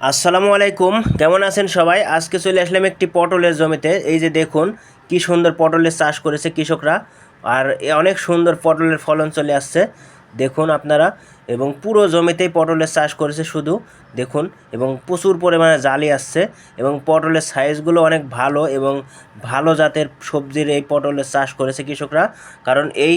আসসালামু আলাইকুম, কেমন আছেন সবাই? আজকে চলে আসলাম একটি পটলের জমিতে। এই যে দেখুন, কি সুন্দর পটলের চাষ করেছে কৃষকরা। আর অনেক সুন্দর পটলের ফলন চলে আসছে। দেখুন আপনারা, এবং পুরো জমিতেই পটলের চাষ করেছে শুধু। দেখুন, এবং প্রচুর পরিমাণে জালি আসছে, এবং পটলের সাইজগুলো অনেক ভালো, এবং ভালো জাতের সবজির এই পটলের চাষ করেছে কৃষকরা। কারণ এই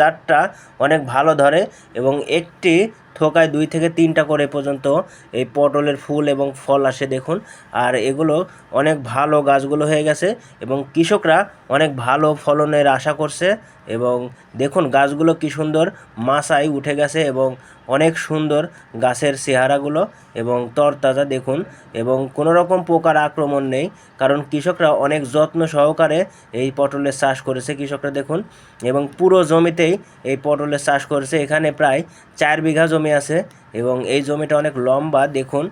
জাতটা অনেক ভালো ধরে, এবং একটি থোকায় দুই থেকে তিনটা করে পর্যন্ত এই পটলের ফুল এবং ফল আসে দেখুন। আর এগুলো অনেক ভালো গাছগুলো হয়ে গেছে এবং কৃষকরা অনেক ভালো ফলনের আশা করছে এবং দেখুন গাছগুলো কি সুন্দর মাসায় উঠে গেছে এবং অনেক সুন্দর গাছের চেহারাগুলো এবং তরতাজা দেখুন এবং কোনো রকম পোকার আক্রমণ নেই, কারণ কৃষকরা অনেক যত্ন সহকারে এই পটলের চাষ করেছে কৃষকরা দেখুন এবং পুরো জমিতেই এই পটলের চাষ করেছে। এখানে প্রায় চার বিঘা জমি আছে। এবং এই জমিটা অনেক লম্বা দেখুন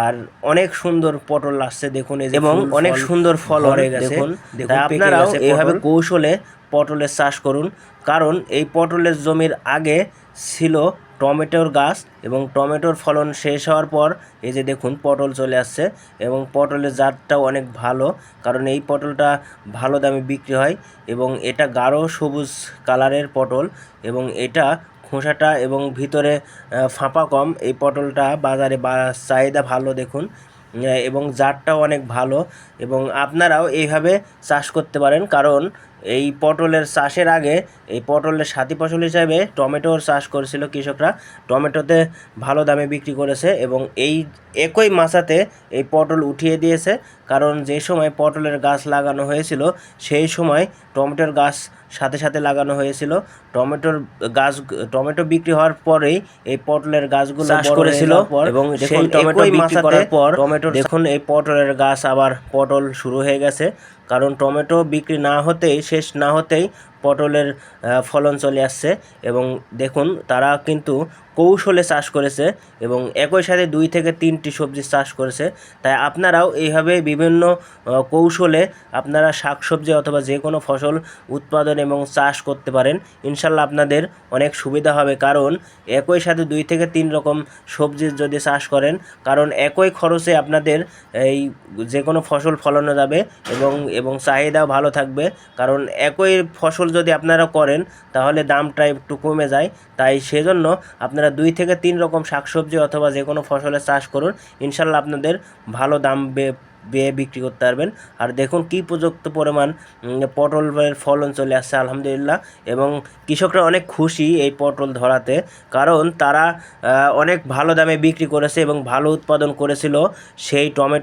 আর অনেক সুন্দর পটল আসছে দেখুন এবং অনেক সুন্দর ফল হয়ে গেছে। আপনারাও এইভাবে কৌশলে পটলের চাষ করুন কারণ এই পটলের জমির আগে ছিল টমেটোর গাছ এবং টমেটোর ফলন শেষ হওয়ার পর এই যে দেখুন পটল চলে আসছে এবং পটলের জাতটাও অনেক ভালো কারণ এই পটলটা ভালো দামে বিক্রি হয় এবং এটা গাঢ় সবুজ কালারের পটল এবং এটা খোসাটা এবং ভিতরে ফাঁপা কম। এই পটলটা বাজারে বা, চাহিদা ভালো দেখুন এবং জারটাও অনেক ভালো, এবং আপনারাও এইভাবে চাষ করতে পারেন। কারণ এই পটলের চাষের আগে এই পটলের সাথী ফসল হিসাবে টমেটোর চাষ করেছিল কৃষকরা। টমেটোতে ভালো দামে বিক্রি করেছে এবং এই একই মাচাতে এই পটল উঠিয়ে দিয়েছে। কারণ যে সময় পটলের গাছ লাগানো হয়েছিল সেই সময় টমেটোর গাছ সাথে সাথে লাগানো হয়েছিল। টমেটোর গাছ টমেটো বিক্রি হওয়ার পরেই এই পটলের গাছগুলো চাষ করেছিল এবং সেই টমেটো বিক্রি করার পর টমেটো দেখুন এই পটলের গাছ আবার পটল শুরু হয়ে গেছে। কারণ টমেটো বিক্রি না হতেই শেষ না হতেই পটলের ফলন চলে আসছে এবং দেখুন তারা কিন্তু কৌশলে চাষ করেছে এবং একই সাথে দুই থেকে তিনটি সবজি চাষ করেছে। তাই আপনারাও এইভাবে বিভিন্ন কৌশলে আপনারা শাকসবজি অথবা যে কোনো ফসল উৎপাদন এবং চাষ করতে পারেন। ইনশাল্লাহ আপনাদের অনেক সুবিধা হবে কারণ একই সাথে দুই থেকে তিন রকম সবজির যদি চাষ করেন, কারণ একই খরচে আপনাদের এই যে কোনো ফসল ফলানো যাবে এবং এবং চাহিদাও ভালো থাকবে। কারণ একই ফসল যদি আপনারা করেন, তাহলে দামটা একটু কমে যায়। তাই সেজন্য আপনারা দুই থেকে তিন রকম শাকসবজি অথবা যে কোনো ফসলের চাষ করুন। ইনশাল্লাহ আপনাদের ভালো দাম বেয়ে বিক্রি করতে পারবেন। আর দেখুন কি উপযুক্ত পরিমাণ পটলের ফলন চলে আসছে, আলহামদুলিল্লাহ। এবং কৃষকরা অনেক খুশি এই পটল ধরাতে। কারণ তারা অনেক ভালো দামে বিক্রি করেছে এবং ভালো উৎপাদন করেছিল সেই টমেটো